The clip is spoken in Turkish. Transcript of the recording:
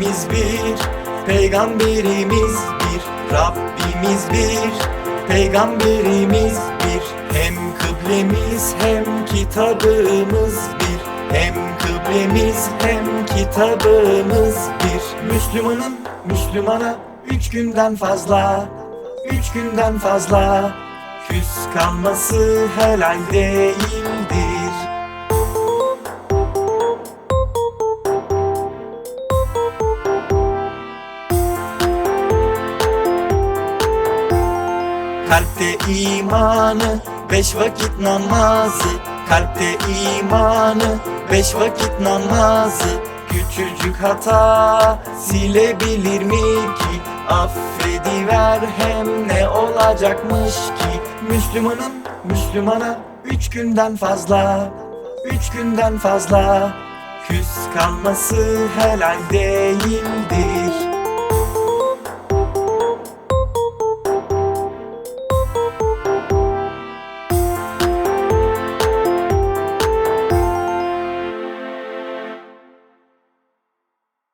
Rabbimiz bir, peygamberimiz bir, Rabbimiz bir, peygamberimiz bir. Hem kıblemiz hem kitabımız bir, hem kıblemiz hem kitabımız bir. Müslümanın Müslümana üç günden fazla, üç günden fazla küs kalması helal değildir. Kalpte imanı, beş vakit namazı Kalpte imanı, beş vakit namazı Küçücük hata silebilir mi ki? Affediver hem ne olacakmış ki? Müslümanın Müslümana üç günden fazla Üç günden fazla Küs kalması helal değildir